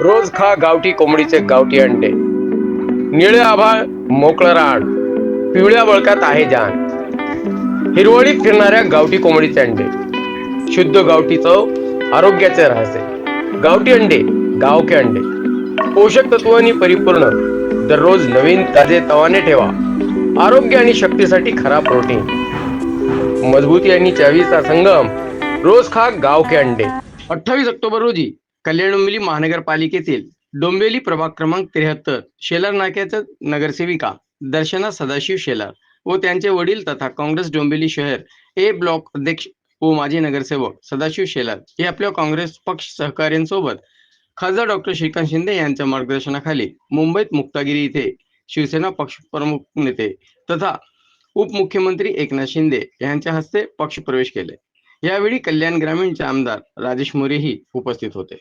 रोज खा गावठी कोंबडीचे गावठी अंडे. निळे आभाळ मोकळं रान. पिवळ्या बळकात आहे जान. हिरवळीत फिरणाऱ्या गावठी कोंबडीचे अंडे. शुद्ध गावठी चव आरोग्याचे रहस्य. गावठी अंडे गावके अंडे. पोषक तत्वांनी परिपूर्ण दररोज नवीन ताजे तवाने ठेवा. आरोग्य आणि शक्तीसाठी खरा प्रोटीन मजबूती आणि चवीचा संगम. रोज खा गाव के अंडे. अठ्ठावीस ऑक्टोबर रोजी कल्याण डोंबिवली महानगरपालिकेतील डोंबिवली प्रभाग क्रमांक त्र्याहत्तर शेलार नाक्याच्या नगरसेविका दर्शना सदाशिव शेलार व त्यांचे वडील तथा काँग्रेस डोंबिवली शहर ए ब्लॉक अध्यक्ष व माजी नगरसेवक सदाशिव शेलार हे आपल्या काँग्रेस पक्ष सहकार्यांसोबत खासदार डॉक्टर श्रीकांत शिंदे यांच्या मार्गदर्शनाखाली मुंबईत मुक्तागिरी येथे शिवसेना पक्ष प्रमुख नेते तथा उपमुख्यमंत्री एकनाथ शिंदे यांच्या हस्ते पक्ष प्रवेश केले. यावेळी कल्याण ग्रामीणचे आमदार राजेश मोरेही उपस्थित होते.